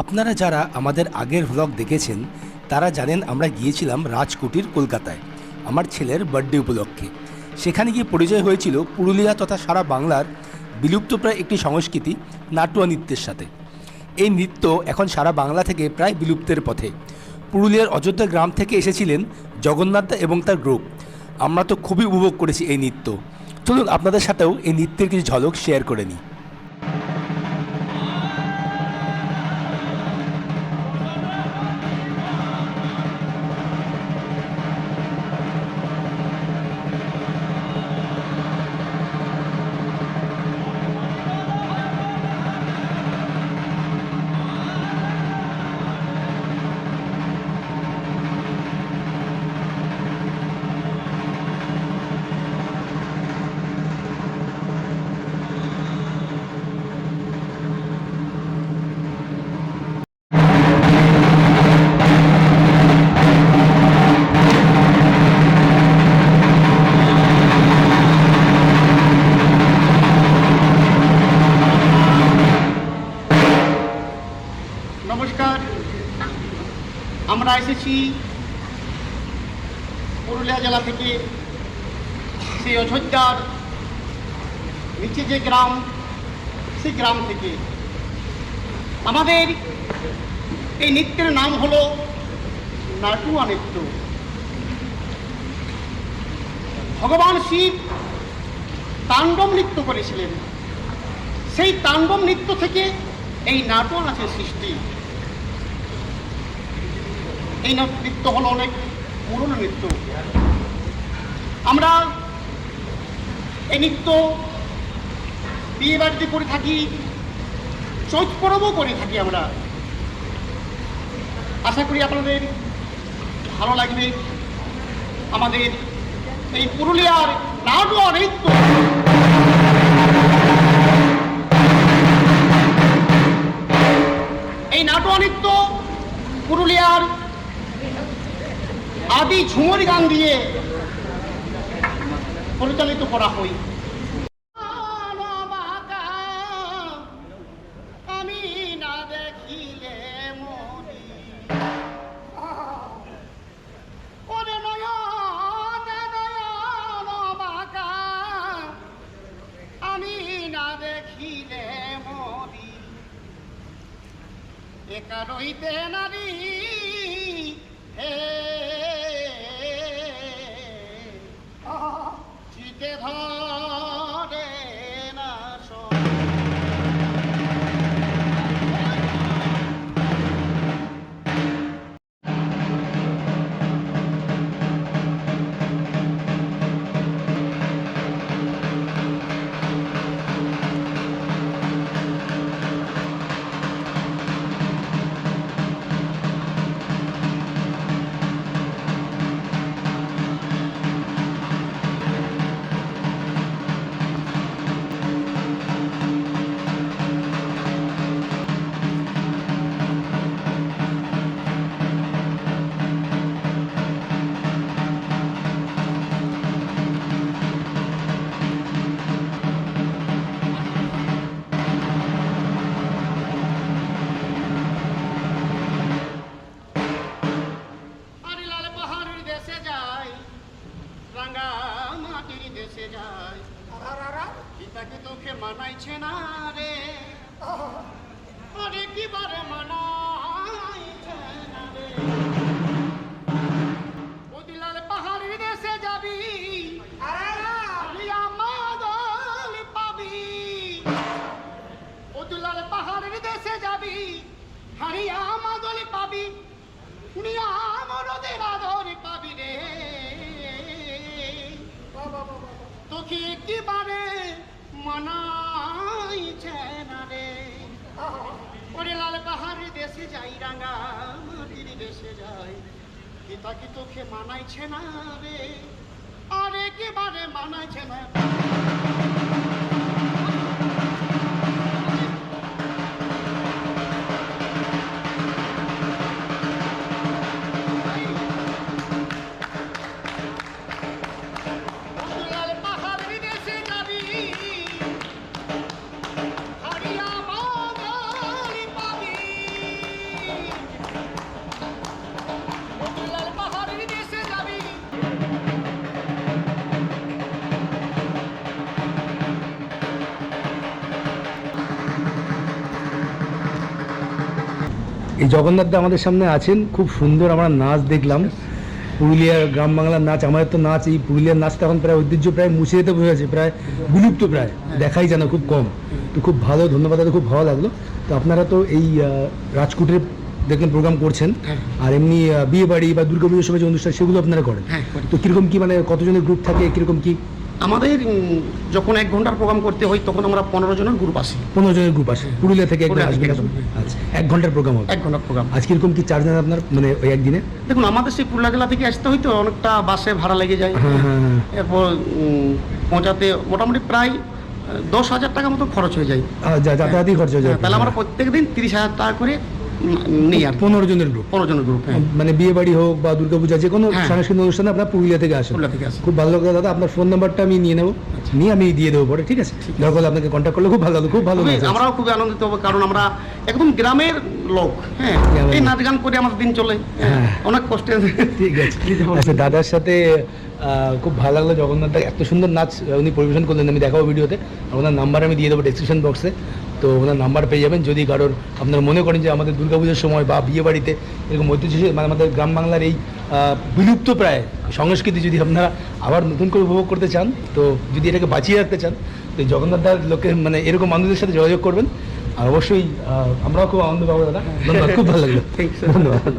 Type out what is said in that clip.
আপনারা যারা আমাদের আগের ভ্লগ দেখেছেন, তারা জানেন আমরা গিয়েছিলাম রাজকুটির কলকাতায়, আমার ছেলের বার্থডে উপলক্ষে। সেখানে গিয়ে পরিচয় হয়েছিল পুরুলিয়া তথা সারা বাংলার বিলুপ্তপ্রায় একটি সংস্কৃতি, নাটুয়া নৃত্যের সাথে। এই নৃত্য এখন সারা বাংলা থেকে প্রায় বিলুপ্তের পথে। পুরুলিয়ার অযোধ্যা গ্রাম থেকে এসেছিলেন জগন্নাথদা এবং তার গ্রুপ আমরা তো খুবই উপভোগ করেছি এই নৃত্য। চলুন আপনাদের সাথেও এই নৃত্যের কিছু ঝলক শেয়ার করে নিই। এসেছি পুরুলিয়া জেলা থেকে সেই অযোধ্যার নিচে যে গ্রাম, সেই গ্রাম থেকে। আমাদের এই নৃত্যের নাম হলো নাটুয়া নৃত্য। ভগবান শিব তাণ্ডব নৃত্য করেছিলেন। সেই তাণ্ডব নৃত্য থেকে এই নাটক আছে সৃষ্টি। এই নৃত্য হলো অনেক পুরনো নৃত্য। আমরা এই নৃত্য বিয়ে বাড়িতে করে থাকি চৈত পরবও করে থাকি আমরা। আশা করি আপনাদের ভালো লাগবে। আমাদের এই পুরুলিয়ার নাটুয়া নৃত্য। আদি ঝুমুর গান দিয়ে পরিচালিত করা মরি একা রইতে নারী হে চিতে দেশে যায়। তোকে মানাইছে না রে। আরে কি বারে মানাইছে না রে। ওদি লাল দেশে যাবি। আরে আমাদল পাবি। ওদি লাল পাহাড়ের দেশে যাবি। হারিয়া আমাদল পাবি। উনি আমরদের আদর পাবি রে। একেবারে মানাইছে না রে। ওরে লাল পাহাড়ে দেশে যাই, রাঙা দেশে যাই। পিতা কি তোকে মানাইছে না রে? আর একেবারে মানাইছে না। এই জগন্নাথ দা আমাদের সামনে আছেন। খুব সুন্দর আমরা নাচ দেখলাম। পুরুলিয়ার গ্রাম বাংলার নাচ আমাদের তো নাচ এই পুরুলিয়ার নাচটা এখন প্রায় ঐতিহ্য প্রায় মুছে যেতে বসেছে প্রায় বিলুপ্ত প্রায় দেখাই যায় না খুব কম। তো খুব ভালো ধন্যবাদ দাদা খুব ভালো লাগল। তো আপনারা তো এই রাজকুটের দেখলেন প্রোগ্রাম করছেন। হ্যাঁ। আর এমনি বিয়ে বাড়ি বা দুর্গা পুজোর সময় যে অনুষ্ঠান সেগুলো আপনারা করেন। হ্যাঁ, তো কীরকম কি মানে কতজনের গ্রুপ থাকে কীরকম কি? আমাদের যখন এক ঘণ্টার প্রোগ্রাম করতে হয় তখন আমরা পনেরো জনের গ্রুপ আসি। পনেরো জনের গ্রুপ আসে। পুরুলিয়া থেকে। আচ্ছা এক ঘণ্টার প্রোগ্রাম হবে। এক ঘণ্টার প্রোগ্রাম আজ কীরকম কি চার্জ নেন আপনার? মানে ওই একদিনে? দেখুন আমাদের সেই পুরুলিয়া জেলা থেকে আসতে হয়তো অনেকটা বাসে ভাড়া লেগে যায়। হ্যাঁ হ্যাঁ হ্যাঁ। এরপর পৌঁছাতে মোটামুটি প্রায় দশ হাজার টাকা মতো খরচ হয়ে যায়। যাতায়াতই খরচ হয়ে যায়। তাহলে আমরা প্রত্যেক দিন তিরিশ হাজার টাকা করে নিই আর পনেরো জনের গ্রুপ পনেরো জনের গ্রুপ হ্যাঁ। মানে বিয়ে বাড়ি হোক বা দুর্গাপূজা যে কোনো হ্যাঁ। সাংস্কৃতিক অনুষ্ঠানে আপনার পুরুলিয়া থেকে আসেন। পুরুলিয়া থেকে আসি খুব ভালো লাগল দাদা আপনার ফোন নাম্বারটা আমি নিয়ে নেব। নিয়ে আমি দিয়ে দেবো পরে ঠিক আছে? দরকার আপনাকে কন্ট্যাক্ট করলে খুব ভালো লাগল খুব ভালো আমরাও খুবই আনন্দিত হব কারণ আমরা একদম গ্রামের লোক হ্যাঁ। এই নাচ গান করে আমার দিন চলে হ্যাঁ। অনেক কষ্টে ঠিক আছে। আচ্ছা দাদার সাথে খুব ভালো লাগল জগন্নাথ এত সুন্দর নাচ উনি পরিবেশন করলেন আমি দেখাবো ভিডিওতে। ওনার নাম্বার আমি দিয়ে দেবো ডেসক্রিপশন বক্সে তো ওনার নাম্বার পেয়ে যাবেন। যদি কারোর আপনারা মনে করেন যে আমাদের দুর্গাপুজোর সময় বা বিয়ে বাড়িতে এরকম ঐতিহ্য মানে আমাদের গ্রাম বাংলার এই বিলুপ্ত প্রায় সংস্কৃতি যদি আপনারা আবার নতুন করে উপভোগ করতে চান তো যদি এটাকে বাঁচিয়ে রাখতে চান তো জগন্নাথ দার লোকে মানে এরকম মানুষদের সাথে যোগাযোগ করবেন। আর অবশ্যই আমরাও খুব আনন্দ পাবো দাদা। ধন্যবাদ খুব ভালো লাগল। ধন্যবাদ।